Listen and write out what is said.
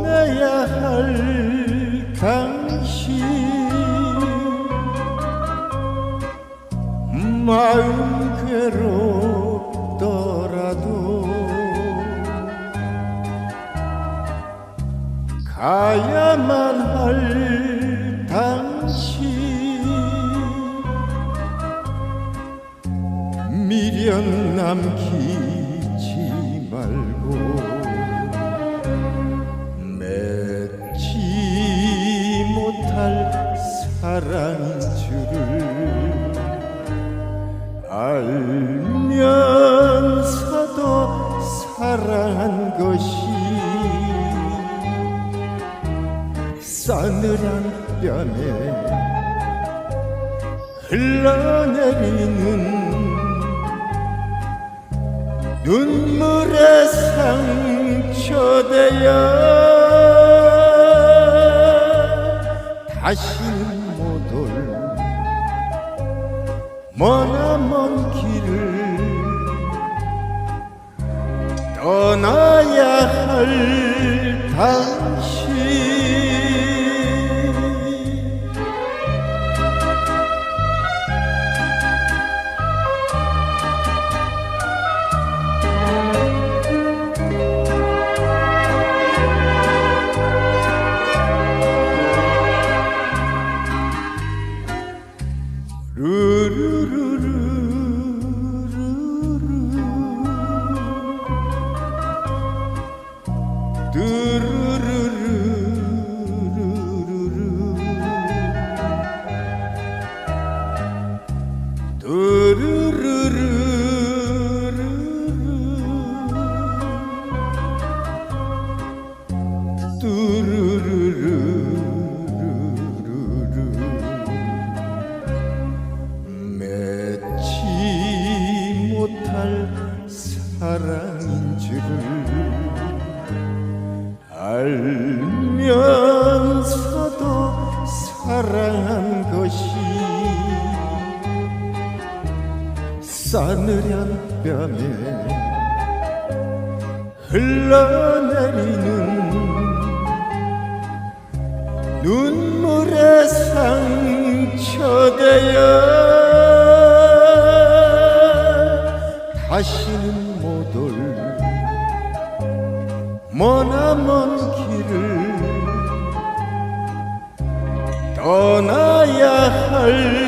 내야 할 당신. 마음 괴롭더라도 가야만 할 당신. 미련 남기 할 사랑인 줄을 알면서도 사랑한 것이 싸늘한 뺨에 흘러내리는 눈물의 상처되어 못올 머나먼 길을 떠나야 할 당신 사랑인 줄을 알면서도 사랑한 것이 싸늘한 뺨에 흘러내리는 눈물의 상처되어 다시는 못 올 머나먼 길을 떠나야 할